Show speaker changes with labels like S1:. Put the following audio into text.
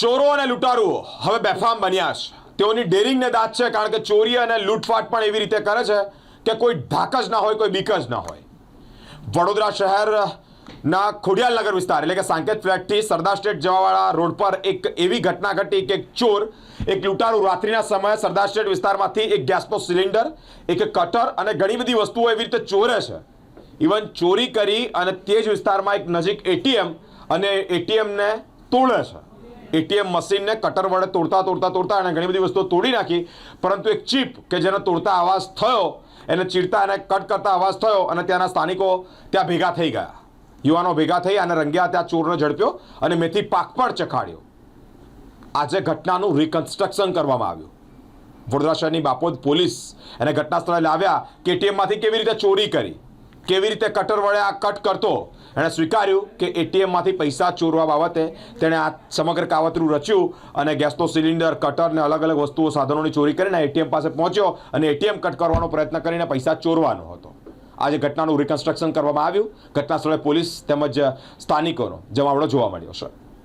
S1: ચોરો અને લૂંટારો. હવે બેફામ બન્યા છે. તેઓની ડેરિંગને દાંત છે કારણ કે ચોરી અને લૂંટફાટ પણ એવી રીતે કરે છે કે કોઈ ઢાક જ ના હોય, કોઈ બીક જ ના હોય. વડોદરા શહેરના ખોડિયાલનગર વિસ્તાર એટલે કે સાંકેત ફ્લેટથી સરદાર સ્ટેટ જવાવાળા રોડ પર એક એવી ઘટના ઘટી કે એક ચોર, એક લૂંટારૂ રાત્રિના સમયે સરદાર સ્ટેટ વિસ્તારમાંથી એક ગેસનો સિલિન્ડર, એક કટર અને ઘણી બધી વસ્તુઓ એવી રીતે ચોરે છે. ઇવન ચોરી કરી અને તે જ વિસ્તારમાં એક નજીક એટીએમ અને એટીએમને તોડે છે. એટીએમ મશીનને કટર વડે તોડતા તોડતા તોડતા અને ઘણી બધી વસ્તુઓ તોડી નાખી. પરંતુ એક ચીપ કે જેને તોડતા અવાજ થયો, એને ચીરતા અને કટ કરતા અવાજ થયો અને ત્યાંના સ્થાનિકો ત્યાં ભેગા થઈ ગયા. યુવાનો ભેગા થઈ અને રંગ્યા, ત્યાં ચોરને ઝડપ્યો અને મેથી પાક પણ ચખાડ્યો. આજે ઘટનાનું રિકન્સ્ટ્રક્શન કરવામાં આવ્યું. વડોદરા શહેરની બાપોદ પોલીસ એને ઘટના સ્થળે લાવ્યા. કે એટીએમમાંથી કેવી રીતે ચોરી કરી? કેવી રીતે કટર વડે આ કટ કરતો? એણે સ્વીકાર્યું કે એટીએમમાંથી પૈસા ચોરવા બાબતે તેણે આ સમગ્ર કાવતરું રચ્યું અને ગેસનો સિલિન્ડર, કટર અને અલગ અલગ વસ્તુઓ સાધનોની ચોરી કરીને એટીએમ પાસે પહોંચ્યો અને એટીએમ કટ કરવાનો પ્રયત્ન કરીને પૈસા ચોરવાનો હતો. આજે ઘટનાનું રિકન્સ્ટ્રક્શન કરવામાં આવ્યું. ઘટના સ્થળે પોલીસ તેમજ સ્થાનિકોનો જમાવડો જોવા મળ્યો છે